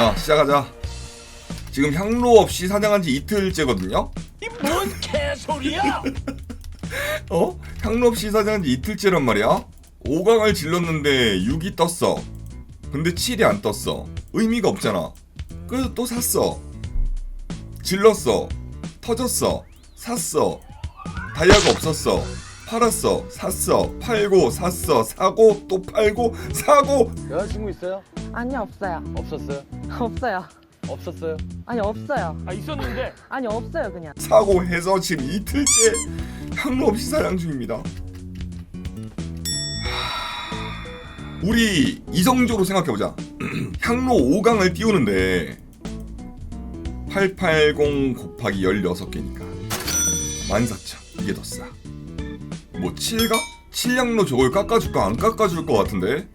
자 시작하자. 지금 향로 없이 사냥한 지 이틀째거든요. 뭔 개소리야? 어? 향로 없이 사냥한 지 이틀째란 말이야? 5강을 질렀는데 6이 떴어. 근데 7이 안 떴어. 의미가 없잖아. 그래서 또 샀어. 질렀어. 터졌어. 샀어. 다이아가 없었어. 팔았어. 샀어. 팔고 샀어. 사고 또 팔고 사고. 여자친구 있어요? 아니요 없어요 없었어요? 없어요 없었어요? 아니 없어요 아 있었는데 아니 없어요 그냥 사고 해서 지금 이틀째 향로 없이 사냥 중입니다. 하, 우리 이성적으로 생각해보자. 향로 5강을 띄우는데 880 곱하기 16개니까 14,000 이게 더 싸. 뭐 7강? 7향로 저걸 깎아줄까 안 깎아줄 것 같은데?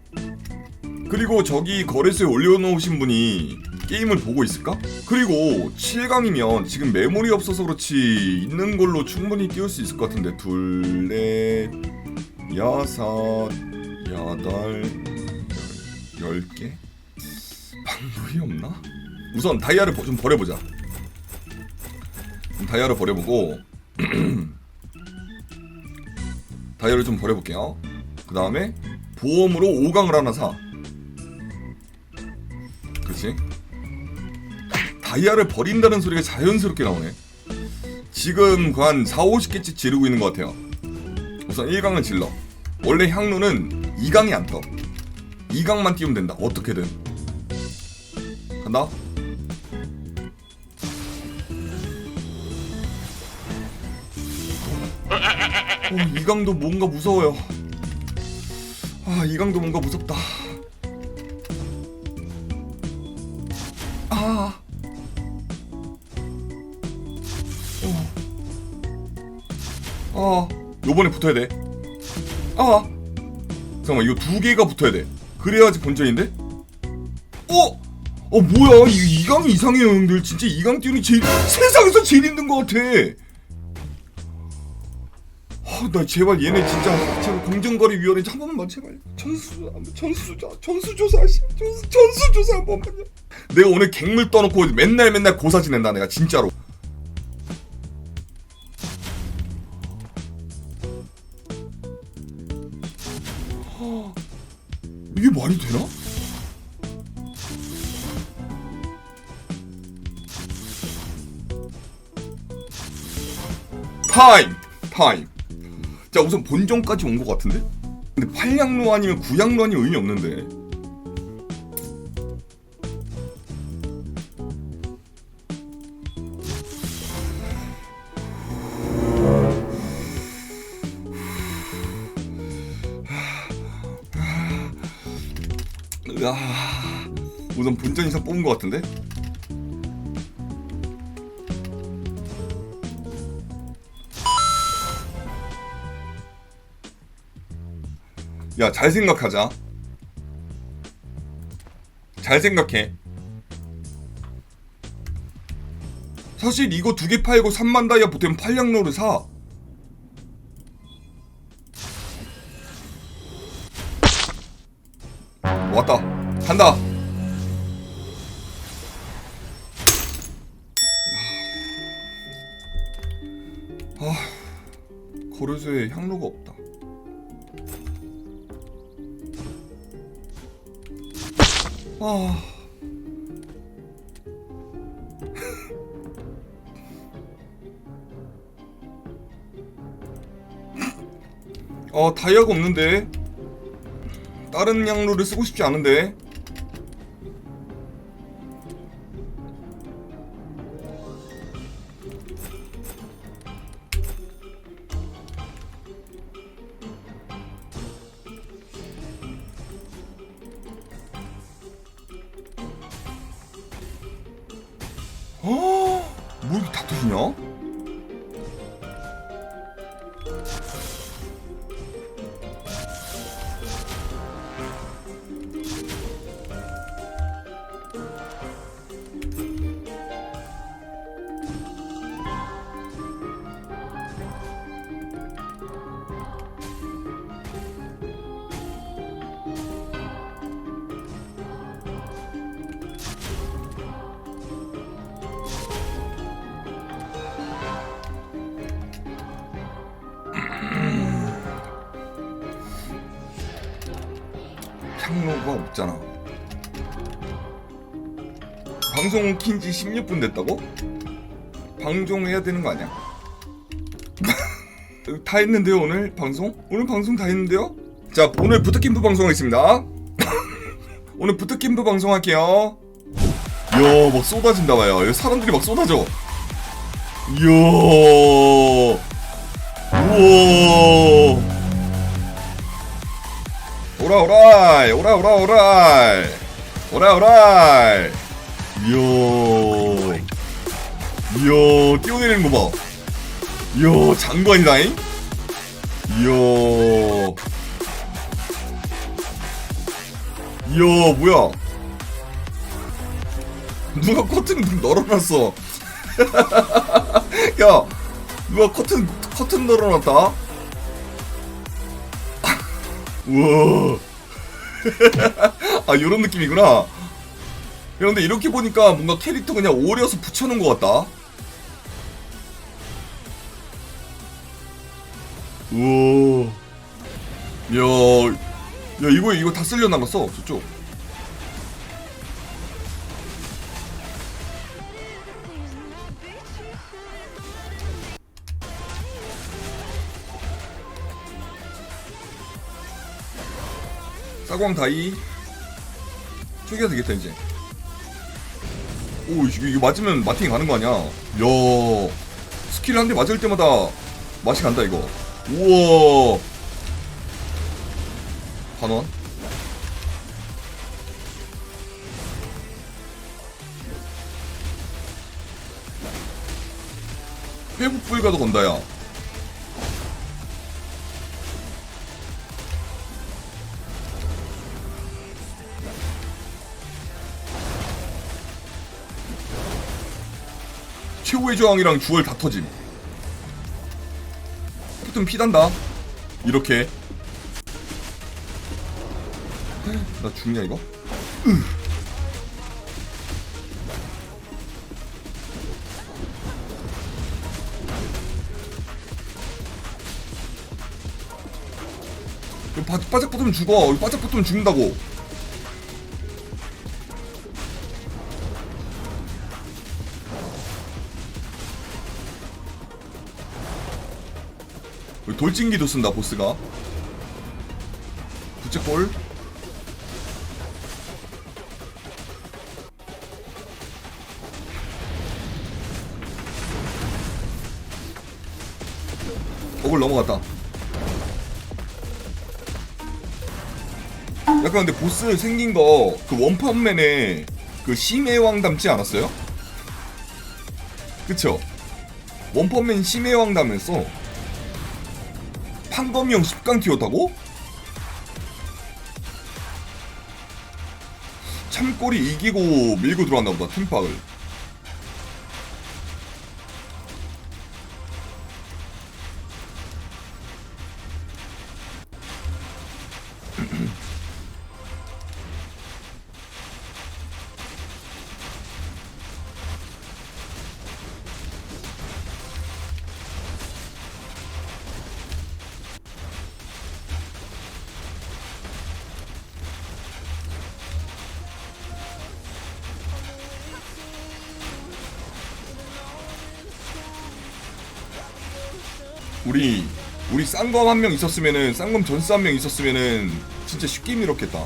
그리고 저기 거래소에 올려놓으신 분이 게임을 보고 있을까? 그리고 7강이면 지금 메모리 없어서 그렇지 있는 걸로 충분히 띄울 수 있을 것 같은데 둘, 넷, 여섯, 여덟, 열, 열 개? 방법이 없나? 우선 다이아를 버- 좀 버려보자 다이아를 버려보고 다이아를 좀 버려볼게요 그 다음에 보험으로 5강을 하나 사 그렇지? 다이아를 버린다는 소리가 자연스럽게 나오네. 지금 한 4, 50개씩 지르고 있는 것 같아요. 우선 1강을 질러. 원래 향로는 2강이 안 떠. 2강만 띄우면 된다. 어떻게든. 간다. 어, 2강도 뭔가 무서워요. 아, 2강도 뭔가 무섭다. 아. 어. 아, 요번에 붙어야 돼. 아. 잠깐만, 이거 두 개가 붙어야 돼. 그래야지 본전인데? 어? 어, 뭐야. 이, 이강이 이상해요, 형들. 진짜 이강 띄우는 제일, 세상에서 제일 힘든 것 같아. 아, 나 제발 얘네 진짜 제발 공정거래위원회 한 번만 제발 전수 전수 조사 전수 조사 전수 전수 조사 한 번만요. 내가 오늘 갱물 떠놓고 맨날 맨날 고사 지낸다 내가 진짜로. 하, 이게 말이 되나? 타임 타임. 자 우선 본전까지 온 것 같은데? 근데 8양로 아니면 9양로 아니면 의미 없는데 으아, 우선 본전 이상 뽑은 것 같은데? 야, 잘 생각하자. 잘 생각해. 사실 이거 두 개 팔고 3만 다이아 보태면 8양로를 사. 왔다. 간다. 아, 거래소에 향로가 없다. 아. 어 다이아가 없는데 다른 양로를 쓰고 싶지 않은데 어? 뭐 이렇게 다 터지냐? 그거 없잖아. 방송 킨지 16분 됐다고? 방송해야 되는 거 아니야? 다 했는데요 오늘 방송? 오늘 방송 다 했는데요? 자 오늘 부트캠프 방송하겠습니다. 오늘 부트캠프 방송할게요. 이야 막 쏟아진다 봐요. 사람들이 막 쏟아져. 이야 우와 오라 오라이 오라 오라 오라이 오라 오라이 이야 이야 뛰어내리는 거 봐. 이야 장관이다잉. 이야 이야 뭐야? 누가 커튼 널어놨어? 야 누가 커튼 커튼 널어놨다? 우와. 아 요런 느낌이구나. 야 근데 이렇게 보니까 뭔가 캐릭터 그냥 오려서 붙여놓은 것 같다. 우와. 야, 야 이거 이거 다 쓸려 남았어 저쪽 싸광 다이. 초기화 되겠다 이제. 오 이거, 맞으면 마팅이 가는 거 아니야? 야 스킬 한 대 맞을 때마다 맛이 간다 이거. 우와. 반원. 회복 불가도 건다 야 최후의 저항이랑 주얼 다 터짐. 붙으면 피단다. 이렇게. 나 죽냐 이거? 바짝 붙으면 죽어. 바짝 붙으면 죽는다고. 돌진기도 쓴다 보스가 부채꼴 억을 넘어갔다 약간 근데 보스 생긴 거 그 원펀맨의 그 심해왕 닮지 않았어요? 그쵸? 원펀맨 심해왕 닮았어 판검이 형 10강 튀었다고? 참골이 이기고 밀고 들어왔나 보다 팀팍을 우리 우리 쌍검 한 명 있었으면은 쌍검 전스 한명 있었으면은 진짜 쉽게 밀었겠다.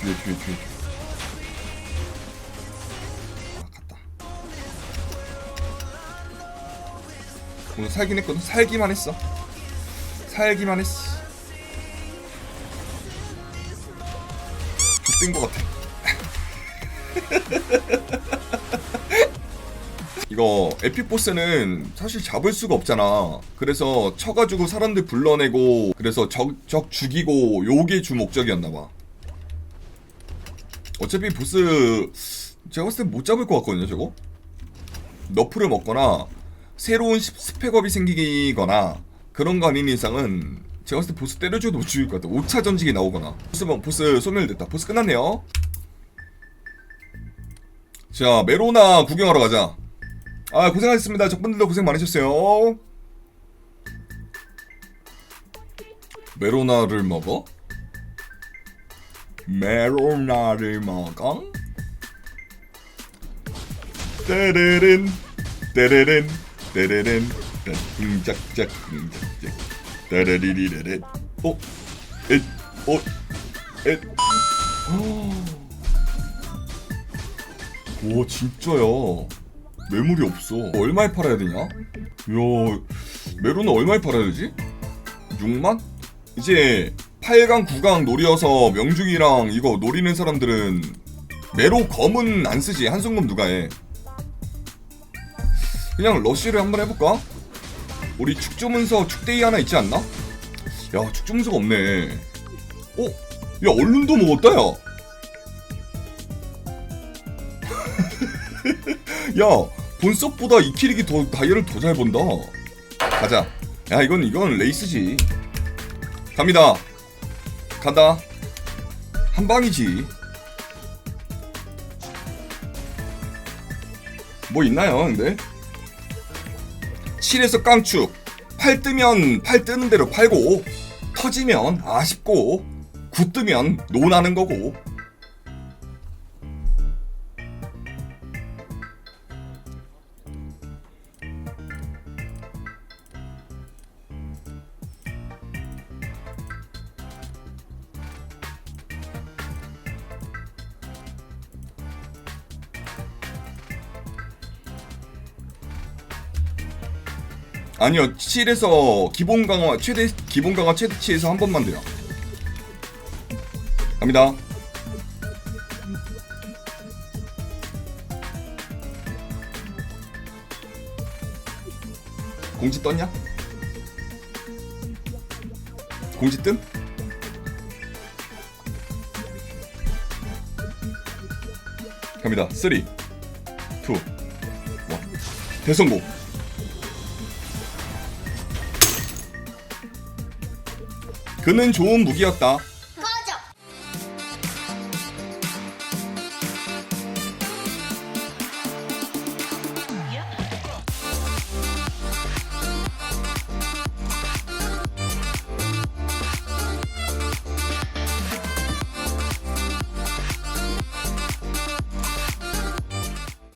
뒤에 뒤에. 뒤에. 아 갔다. 오늘 살긴 했거든. 살기만 했어. 살기만 했어. 뜬것 같아. 이거 에픽보스는 사실 잡을 수가 없잖아. 그래서 쳐가지고 사람들 불러내고 그래서 적, 적 죽이고 요게 주 목적이었나봐. 어차피 보스 제가 봤을 땐못 잡을 것 같거든요 저거. 너프를 먹거나 새로운 시- 스펙업이 생기거나 그런 거 아닌 이상은 제가 봤을 때 보스 때려줘도 못 죽일 것 같아. 5차 전직이 나오거나. 보스, 뭐- 보스 소멸됐다. 보스 끝났네요. 자, 메로나 구경하러 가자. 아 고생하셨습니다. 적분들도 고생 많으셨어요. 메로나를 먹어? 메로나를 먹어? 따르른 따르른 쿵짝짝 쿵짝짝 따르리리르르 어? 엣? 어? 엣? 오 진짜야 매물이 없어 얼마에 팔아야 되냐? 야 메로나 얼마에 팔아야 되지? 6만? 이제 8강 9강 노려서 명중이랑 이거 노리는 사람들은 메로 검은 안 쓰지 한승검 누가 해 그냥 러쉬를 한번 해볼까? 우리 축조문서 축대이 하나 있지 않나? 야 축조문서가 없네. 어? 야 얼른도 먹었다 야. 야 본섭보다 이 키릭이 더 다이얼을 더잘 본다. 가자. 야 이건 이건 레이스지. 갑니다. 간다. 한 방이지. 뭐 있나요 근데 7에서 깡축 팔 뜨면 팔 뜨는 대로 팔고 터지면 아쉽고 굿 뜨면 노나는 거고 아니요 7에서 기본 강화 최대 기본 강화 최대치에서 한 번만 돼요. 갑니다. 공지 떴냐? 공지 뜸? 갑니다. 3 2 1 대성공 그는 좋은 무기였다.